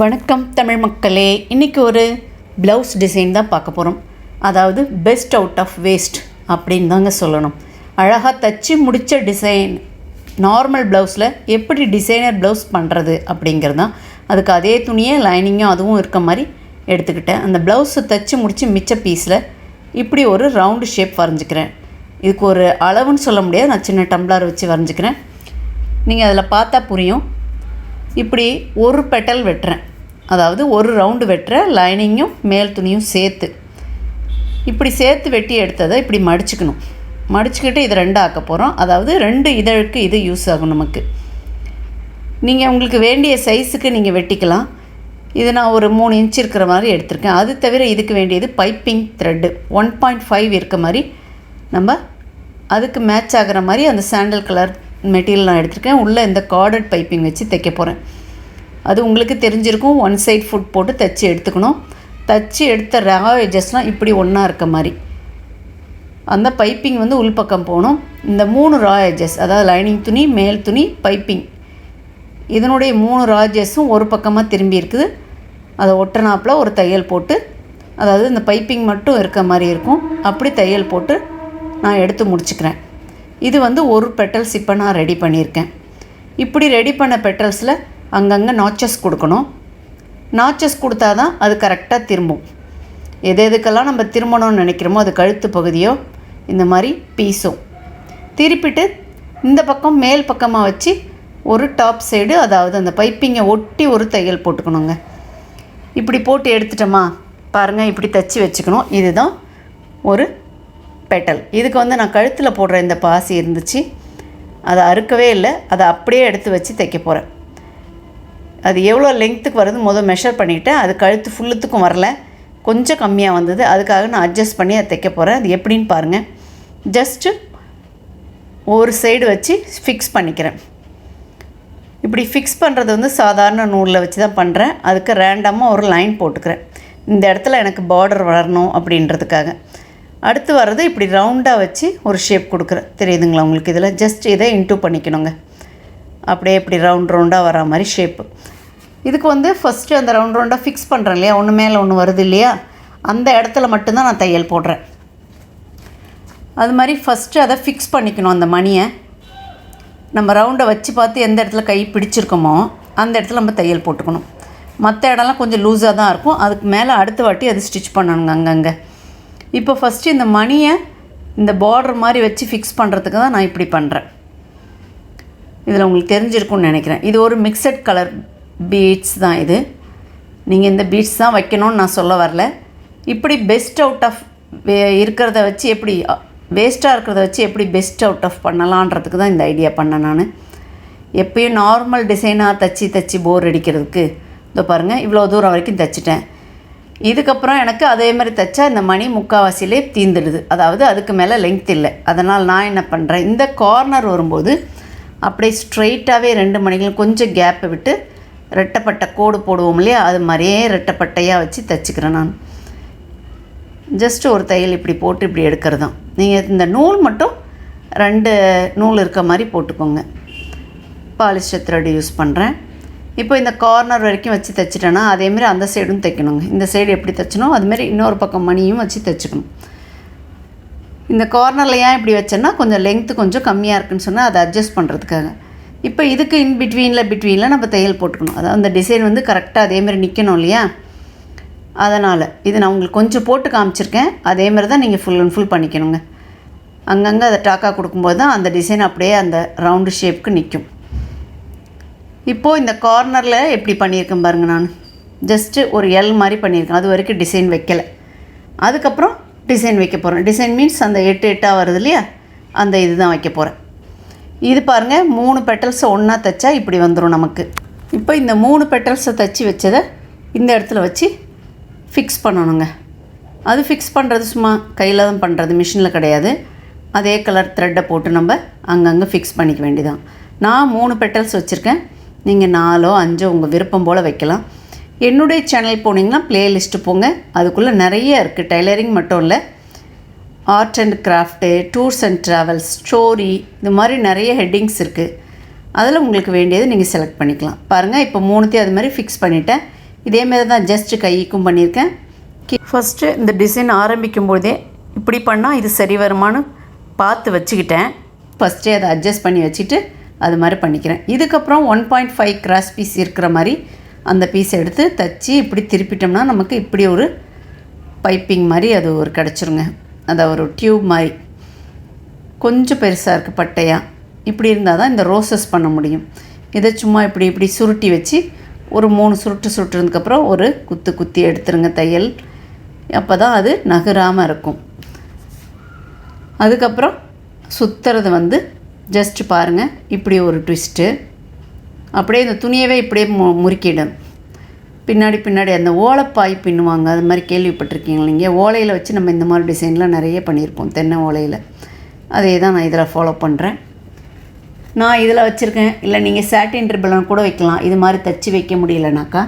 வணக்கம் தமிழ் மக்களே. இன்றைக்கி ஒரு ப்ளவுஸ் டிசைன் தான் பார்க்க போகிறோம் அதாவது பெஸ்ட் அவுட் ஆஃப் வேஸ்ட் அப்படின்னு தாங்க சொல்லணும். அழகாக தச்சு முடித்த டிசைன் நார்மல் ப்ளவுஸில் எப்படி டிசைனர் ப்ளவுஸ் பண்ணுறது அப்படிங்கிறது தான். அதுக்கு அதே துணியே லைனிங்கும் அதுவும் இருக்க மாதிரி எடுத்துக்கிட்டேன். அந்த ப்ளவுஸை தச்சு முடித்து மிச்ச பீஸில் இப்படி ஒரு ரவுண்டு ஷேப் வரைஞ்சிக்கிறேன். இதுக்கு ஒரு அளவுன்னு சொல்ல முடியாது. நான் சின்ன டம்ளர் வச்சு வரைஞ்சிக்கிறேன். நீங்கள் அதில் பார்த்தா புரியும். இப்படி ஒரு பெட்டல் வெட்டுறேன். அதாவது ஒரு ரவுண்டு வெட்டுறேன் லைனிங்கும் மேல் துணியும் சேர்த்து. இப்படி சேர்த்து வெட்டி எடுத்ததை இப்படி மடிச்சுக்கணும். மடிச்சுக்கிட்டு இது ரெண்டு ஆக்க போகிறோம் அதாவது ரெண்டு இதழுக்கு இது யூஸ் ஆகும் நமக்கு. நீங்கள் உங்களுக்கு வேண்டிய சைஸுக்கு நீங்கள் வெட்டிக்கலாம். இது நான் ஒரு மூணு இன்ச் இருக்கிற மாதிரி எடுத்திருக்கேன். அது தவிர இதுக்கு வேண்டியது piping thread one point five இருக்க மாதிரி நம்ம அதுக்கு மேட்ச் ஆகிற மாதிரி அந்த சாண்டல் கலர் மெட்டீரியல் நான் எடுத்திருக்கேன். உள்ளே இந்த கார்டட் பைப்பிங் வச்சு தைக்க போகிறேன் அது உங்களுக்கு தெரிஞ்சிருக்கும். ஒன் சைட் ஃபுட் போட்டு தைச்சி எடுத்துக்கணும். தைச்சி எடுத்த ரா எஜஸ்லாம் இப்படி ஒன்றா இருக்க மாதிரி. அந்த பைப்பிங் வந்து உள்பக்கம் போகணும். இந்த மூணு ரா எஜஸ் அதாவது லைனிங் துணி மேல் துணி பைப்பிங் இதனுடைய மூணு ராஜஸும் ஒரு பக்கமாக திரும்பி இருக்குது. அதை ஒட்டனாப்பில் ஒரு தையல் போட்டு அதாவது இந்த பைப்பிங் மட்டும் இருக்க மாதிரி இருக்கும். அப்படி தையல் போட்டு நான் எடுத்து முடிச்சுக்கிறேன். இது வந்து ஒரு பெட்டல்ஸ் இப்போ நான் ரெடி பண்ணியிருக்கேன். இப்படி ரெடி பண்ண பெட்டல்ஸில் அங்கங்கே நாச்சஸ் கொடுக்கணும். நாச்சஸ் கொடுத்தா தான் அது கரெக்டாக திரும்பும். எது எதுக்கெல்லாம் நம்ம திரும்பணும்னு நினைக்கிறோமோ அது கழுத்து பகுதியோ இந்த மாதிரி பீஸும் திருப்பிட்டு இந்த பக்கம் மேல் பக்கமாக வச்சு ஒரு டாப் சைடு அதாவது அந்த பைப்பிங்கை ஒட்டி ஒரு தையல் போட்டுக்கணுங்க. இப்படி போட்டு எடுத்துட்டோமா? பாருங்கள் இப்படி தைச்சி வச்சுக்கணும். இதுதான் ஒரு பெட்டல். இதுக்கு வந்து நான் கழுத்தில் போடுற இந்த பாசி இருந்துச்சு. அதை அறுக்கவே இல்லை. அதை அப்படியே எடுத்து வச்சு தைக்க போகிறேன் அது எவ்வளோ லெங்க்த்துக்கு வருது முதல் மெஷர் பண்ணிக்கிட்டேன் அது கழுத்து ஃபுல்லுத்துக்கும் வரல. கொஞ்சம் கம்மியாக வந்தது. அதுக்காக நான் அட்ஜஸ்ட் பண்ணி அதை தைக்க போகிறேன் அது எப்படின்னு பாருங்கள் ஜஸ்ட்டு ஒரு சைடு வச்சு ஃபிக்ஸ் பண்ணிக்கிறேன். இப்படி ஃபிக்ஸ் பண்ணுறது வந்து சாதாரண நூலில் வச்சு தான் பண்ணுறேன் அதுக்கு ரேண்டமாக ஒரு லைன் போட்டுக்கிறேன். இந்த இடத்துல எனக்கு பார்டர் வளரணும் அப்படின்றதுக்காக. அடுத்து வர்றது இப்படி ரவுண்டாக வச்சு ஒரு ஷேப் கொடுக்குறேன் தெரியுதுங்களா உங்களுக்கு இதில்? ஜஸ்ட் இதை இன்டூ பண்ணிக்கணுங்க. அப்படியே இப்படி ரவுண்ட் ரவுண்டாக வர மாதிரி ஷேப்பு இதுக்கு வந்து ஃபஸ்ட்டு அந்த ரவுண்ட் ரவுண்டாக ஃபிக்ஸ் பண்ணுறேன் இல்லையா? ஒன்று மேலே ஒன்று வருது இல்லையா? அந்த இடத்துல மட்டும்தான் நான் தையல் போடுறேன். அது மாதிரி ஃபஸ்ட்டு அதை ஃபிக்ஸ் பண்ணிக்கணும் அந்த மணியை. நம்ம ரவுண்டை வச்சு பார்த்து எந்த இடத்துல கை பிடிச்சிருக்கோமோ அந்த இடத்துல நம்ம தையல் போட்டுக்கணும். மற்ற இடம்லாம் கொஞ்சம் லூஸாக தான் இருக்கும். அதுக்கு மேலே அடுத்த வாட்டி அது ஸ்டிச் பண்ணணுங்க அங்கங்கே. இப்போ ஃபஸ்ட்டு இந்த மணியை இந்த பார்டர் மாதிரி வச்சு ஃபிக்ஸ் பண்ணுறதுக்கு தான் நான் இப்படி பண்ணுறேன் இதில் உங்களுக்கு தெரிஞ்சிருக்கும்னு நினைக்கிறேன். இது ஒரு மிக்சட் கலர் பீட்ஸ் தான் இது. நீங்கள் இந்த பீட்ஸ் தான் வைக்கணும்னு நான் சொல்ல வரல. இப்படி பெஸ்ட் அவுட் ஆஃப் இருக்கிறத வச்சு எப்படி வேஸ்ட்டாக இருக்கிறத வச்சு எப்படி பெஸ்ட் அவுட் ஆஃப் பண்ணலான்றதுக்கு தான் இந்த ஐடியா பண்ணேன் நான். எப்பயும் நார்மல் டிசைனாக தச்சு தச்சு போர் அடிக்கிறதுக்கு. இதோ பாருங்கள் இவ்வளோ தூரம் வரைக்கும் தைச்சிட்டேன். இதுக்கப்புறம் எனக்கு அதே மாதிரி தைச்சா இந்த மணி முக்கால்வாசிலே தீந்துடுது. அதாவது அதுக்கு மேலே லெங்க்த் இல்லை. அதனால் நான் என்ன பண்ணுறேன் இந்த கார்னர் வரும்போது அப்படியே ஸ்ட்ரெயிட்டாகவே ரெண்டு மணிகளும் கொஞ்சம் கேப்பை விட்டு ரெட்டப்பட்ட கோடு போடுவோம் இல்லையா? அது மாதிரியே ரெட்டப்பட்டையாக வச்சு தைச்சிக்கிறேன் நான். ஜஸ்ட்டு ஒரு தையல் இப்படி போட்டு இப்படி எடுக்கிறது தான் நீங்கள் இந்த நூல் மட்டும் ரெண்டு நூல் இருக்க மாதிரி போட்டுக்கோங்க. பாலிஸ்டர் த்ரெட் யூஸ் பண்ணுறேன் இப்போ இந்த கார்னர் வரைக்கும் வச்சு தைச்சிட்டேன்னா அதேமாரி அந்த சைடும் தைக்கணுங்க. இந்த சைடு எப்படி தைச்சணும் அதுமாரி இன்னொரு பக்கம் மணியும் வச்சு தைச்சிக்கணும். இந்த கார்னரில் ஏன் இப்படி வச்சேன்னா கொஞ்சம் லென்த்து கொஞ்சம் கம்மியாக இருக்குன்னு சொன்னால் அதை அட்ஜஸ்ட் பண்ணுறதுக்காக இப்போ இதுக்கு இன் பிட்வீனில் பிட்வீனில் நம்ம தையல் போட்டுக்கணும். அதாவது அந்த டிசைன் வந்து கரெக்டாக அதேமாரி நிற்கணும் இல்லையா? அதனால் இது நான் உங்களுக்கு கொஞ்சம் போட்டு காமிச்சிருக்கேன். அதேமாதிரி தான் நீங்கள் ஃபுல் அண்ட் ஃபுல் பண்ணிக்கணுங்க. அங்கங்கே அதை டாக்கா கொடுக்கும்போது தான் அந்த டிசைன் அப்படியே அந்த ரவுண்டு ஷேப்புக்கு நிற்கும் இப்போது இந்த கார்னரில் எப்படி பண்ணியிருக்கேன் பாருங்கள் நான். ஜஸ்ட்டு ஒரு எல் மாதிரி பண்ணியிருக்கேன். அது வரைக்கும் டிசைன் வைக்கலை. அதுக்கப்புறம் டிசைன் வைக்க போகிறேன் டிசைன் மீன்ஸ் அந்த எட்டு எட்டாக வருது இல்லையா? அந்த இது தான் வைக்க போகிறேன் இது பாருங்கள் மூணு பெட்டல்ஸை ஒன்றா தைச்சா இப்படி வந்துடும் நமக்கு. இப்போ இந்த மூணு பெட்டல்ஸை தைச்சி வச்சதை இந்த இடத்துல வச்சு ஃபிக்ஸ் பண்ணணுங்க. அது ஃபிக்ஸ் பண்ணுறது சும்மா கையில் தான் பண்ணுறது மிஷினில் கிடையாது. அதே கலர் த்ரெட்டை போட்டு நம்ம அங்கங்கே ஃபிக்ஸ் பண்ணிக்க வேண்டியதான் நான் மூணு பெட்டல்ஸ் வச்சுருக்கேன். நீங்கள் நாலோ அஞ்சோ உங்கள் விருப்பம் போல் வைக்கலாம். என்னுடைய சேனல் போனீங்கன்னா ப்ளேலிஸ்ட்டு போங்க. அதுக்குள்ளே நிறைய இருக்குது டைலரிங் மட்டும் இல்லை. Art and craft tours and travels story இது மாதிரி நிறைய ஹெட்டிங்ஸ் இருக்குது அதில் உங்களுக்கு வேண்டியது நீங்கள் செலக்ட் பண்ணிக்கலாம். பாருங்கள் இப்போ மூணுத்தையும் அது மாதிரி ஃபிக்ஸ் பண்ணிட்டேன். இதேமாரி தான் ஜஸ்ட்டு கைக்கும் பண்ணியிருக்கேன். ஃபஸ்ட்டு இந்த டிசைன் ஆரம்பிக்கும் போதே இப்படி பண்ணால் இது சரி வருமானு பார்த்து வச்சுக்கிட்டேன். ஃபஸ்ட்டே அதை அட்ஜஸ்ட் பண்ணி வச்சுட்டு அது மாதிரி பண்ணிக்கிறேன். இதுக்கப்புறம் one point five cross piece இருக்கிற மாதிரி அந்த பீஸ் எடுத்து தச்சு இப்படி திருப்பிட்டோம்னா நமக்கு இப்படி ஒரு பைப்பிங் மாதிரி அது ஒரு கிடச்சிருங்க. அதை ஒரு டியூப் மாதிரி கொஞ்சம் பெருசாக இருக்குது பட்டையாக இப்படி இருந்தால் தான் இந்த ரோசஸ் பண்ண முடியும். இதை சும்மா இப்படி இப்படி சுருட்டி வச்சு ஒரு மூணு சுருட்டு சுருட்டுறதுக்கப்புறம் ஒரு குத்து குத்தி எடுத்துருங்க தையல். அப்போ தான் அது நகராமல் இருக்கும். அதுக்கப்புறம் சுற்றுறது வந்து ஜஸ்ட் பாருங்கள் இப்படி ஒரு ட்விஸ்ட்டு அப்படியே இந்த துணியவே இப்படியே மு முறுக்கிடும். பின்னாடி பின்னாடி அந்த ஓலைப்பாய் பின்னுவாங்க. அது மாதிரி கேள்விப்பட்டிருக்கீங்க நீங்கள் ஓலையில் வச்சு நம்ம இந்த மாதிரி டிசைன்லாம் நிறைய பண்ணியிருப்போம். தென்னை ஓலையில். அதே தான் நான் இதில் ஃபாலோ பண்ணுறேன் நான் இதில் வச்சுருக்கேன். இல்லை நீங்கள் சாட்டின் ரிப்பலன் கூட வைக்கலாம். இது மாதிரி தச்சு வைக்க முடியலனாக்கா.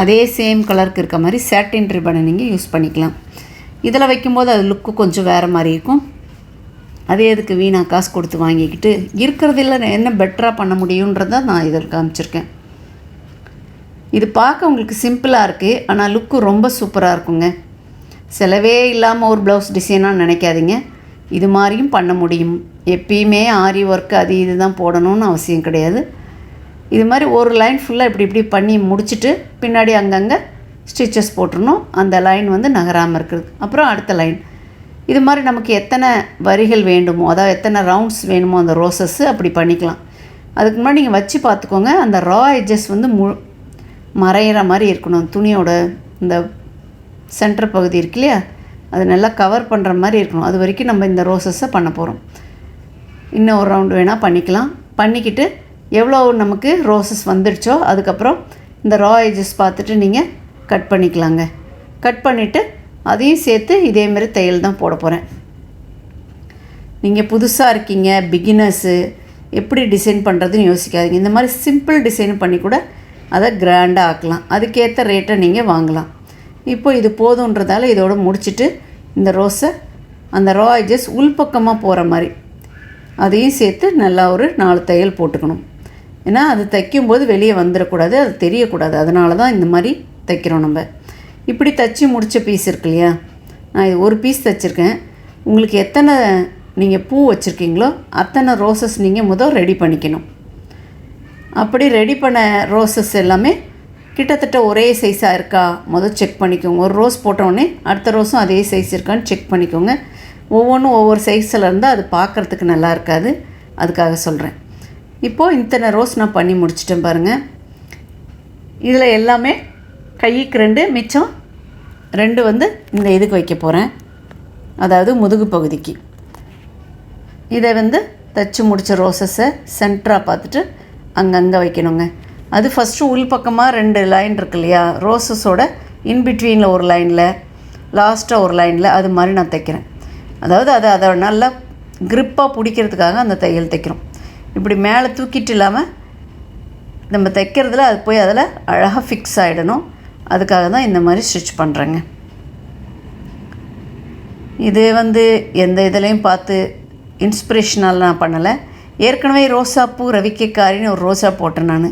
அதே சேம் கலருக்கு இருக்க மாதிரி சாட்டின் ரிப்பனை நீங்கள் யூஸ் பண்ணிக்கலாம். இதில் வைக்கும்போது அது லுக்கு கொஞ்சம் வேறு மாதிரி இருக்கும். அதே அதுக்கு வீணாக காசு கொடுத்து வாங்கிக்கிட்டு இருக்கிறதில்ல என்ன பெட்டராக பண்ண முடியுன்றதை நான் இதில் காமிச்சிருக்கேன். இது பார்க்க உங்களுக்கு சிம்பிளாக இருக்குது ஆனால் லுக்கு ரொம்ப சூப்பராக இருக்குங்க. செலவே இல்லாமல் ஒரு ப்ளவுஸ் டிசைனாக நினைக்காதீங்க. இது மாதிரியும் பண்ண முடியும். எப்பயுமே ஆரி ஒர்க் அது இது தான் போடணும்னு அவசியம் கிடையாது. இது மாதிரி ஒரு லைன் ஃபுல்லாக இப்படி இப்படி பண்ணி முடிச்சுட்டு பின்னாடி அங்கங்கே ஸ்டிச்சஸ் போட்டுருணும் அந்த லைன் வந்து நகராமல் இருக்கிறது. அப்புறம் அடுத்த லைன் இது மாதிரி நமக்கு எத்தனை வரிகள் வேண்டுமோ அதாவது எத்தனை ரவுண்ட்ஸ் வேணுமோ அந்த ரோசஸ்ஸு அப்படி பண்ணிக்கலாம். அதுக்கு முன்னாடி நீங்கள் வச்சு பார்த்துக்கோங்க அந்த ரா எட்ஜஸ் வந்து மு மறையிற மாதிரி இருக்கணும். துணியோட இந்த சென்டர் பகுதி இருக்கு இல்லையா? அது நல்லா கவர் பண்ணுற மாதிரி இருக்கணும். அது வரைக்கும் நம்ம இந்த ரோசஸை பண்ண போகிறோம் இன்னும் ஒரு ரவுண்டு வேணால் பண்ணிக்கலாம். பண்ணிக்கிட்டு எவ்வளோ நமக்கு ரோசஸ் வந்துடுச்சோ அதுக்கப்புறம் இந்த ரா எஜஸ் பார்த்துட்டு நீங்கள் கட் பண்ணிக்கலாங்க. கட் பண்ணிவிட்டு அதையும் சேர்த்து இதேமாரி தையல் தான் போட போகிறேன் நீங்கள் புதுசாக இருக்கீங்க பிகினர்ஸு எப்படி டிசைன் பண்ணுறதுன்னு யோசிக்காதீங்க. இந்த மாதிரி சிம்பிள் டிசைன் பண்ணி கூட அதை கிராண்டாக ஆக்கலாம். அதுக்கேற்ற ரேட்டை நீங்கள் வாங்கலாம். இப்போ இது போதுன்றதால இதோடு முடிச்சுட்டு இந்த ரோஸை அந்த ரா எஜஸ் உள்பக்கமாக போகிற மாதிரி அதையும் சேர்த்து நல்லா ஒரு நாலு தையல் போட்டுக்கணும். ஏன்னா அது தைக்கும்போது வெளியே வந்துடக்கூடாது அது தெரியக்கூடாது. அதனால தான் இந்த மாதிரி தைக்கிறோம் நம்ம. இப்படி தைச்சி முடித்த பீஸ் இருக்கு இல்லையா? நான் இது ஒரு பீஸ் தைச்சிருக்கேன். உங்களுக்கு எத்தனை நீங்கள் பூ வச்சுருக்கீங்களோ அத்தனை ரோசஸ் நீங்கள் முதல் ரெடி பண்ணிக்கணும். அப்படி ரெடி பண்ண ரோசஸ் எல்லாமே கிட்டத்தட்ட ஒரே சைஸாக இருக்கா? முதல் செக் பண்ணிக்கோங்க. ஒரு ரோஸ் போட்டோடனே அடுத்த ரோஸும் அதே சைஸ் இருக்கான்னு செக் பண்ணிக்கோங்க. ஒவ்வொன்றும் ஒவ்வொரு சைஸில் இருந்தால் அது பார்க்குறதுக்கு நல்லா இருக்காது. அதுக்காக சொல்கிறேன் இப்போது இத்தனை ரோஸ் நான் பண்ணி முடிச்சிட்டேன் பாருங்கள் இதில் எல்லாமே கைக்கு ரெண்டு மிச்சம் ரெண்டு வந்து இந்த இதுக்கு வைக்க போகிறேன் அதாவது முதுகு பகுதிக்கு. இதை வந்து தைச்சி முடித்த ரோசஸை சென்டராக பார்த்துட்டு அங்கங்கே வைக்கணுங்க. அது ஃபஸ்ட்டு உள் பக்கமாக ரெண்டு லைன் இருக்கு இல்லையா? ரோசஸோட இன்பிட்வீனில் ஒரு லைனில் லாஸ்ட்டாக ஒரு லைனில் அது மாதிரி நான் தைக்கிறேன். அதாவது அதை அதை நல்லா க்ரிப்பாக பிடிக்கிறதுக்காக அந்த தையல் தைக்கிறோம். இப்படி மேலே தூக்கிட்டு இல்லாமல் நம்ம தைக்கிறதுல அது போய் அதில் அழகாக ஃபிக்ஸ் ஆகிடணும் அதுக்காக தான் இந்த மாதிரி ஸ்டிச் பண்ணுறேங்க இது வந்து எந்த இதுலேயும் பார்த்து இன்ஸ்பிரேஷனால் நான் பண்ணலை. ஏற்கனவே ரோசாப்பூ ரவிக்கைக்காரின்னு ஒரு ரோஜா போட்டேன் நான்.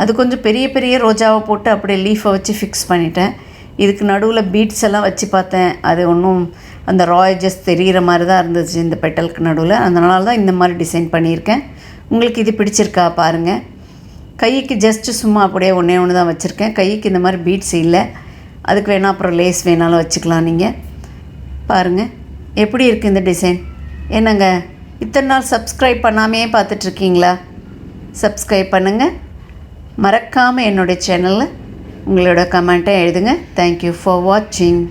அது கொஞ்சம் பெரிய பெரிய ரோஜாவை போட்டு அப்படியே லீஃபை வச்சு ஃபிக்ஸ் பண்ணிட்டேன். இதுக்கு நடுவில் பீட்ஸ் எல்லாம் வச்சு பார்த்தேன். அது ஒன்றும் அந்த ராயஜஸ் தெரிகிற மாதிரி தான் இருந்துச்சு இந்த பெட்டலுக்கு நடுவில். அதனால தான் இந்த மாதிரி டிசைன் பண்ணியிருக்கேன். உங்களுக்கு இது பிடிச்சிருக்கா பாருங்கள் கைக்கு ஜஸ்ட்டு சும்மா அப்படியே ஒன்றே ஒன்று தான் வச்சுருக்கேன். கைக்கு இந்த மாதிரி பீட்ஸ் இல்லை. அதுக்கு வேணால் அப்புறம் லேஸ் வேணாலும் வச்சுக்கலாம் நீங்கள் பாருங்கள் எப்படி இருக்குது இந்த டிசைன் என்னங்க? இத்தனை நாள் சப்ஸ்கிரைப் பண்ணாமே பார்த்துட்ருக்கீங்களா சப்ஸ்கிரைப் பண்ணுங்கள் மறக்காமல் என்னுடைய சேனலில் உங்களோட கமெண்ட்டை எழுதுங்க. தேங்க்யூ ஃபார் வாட்சிங்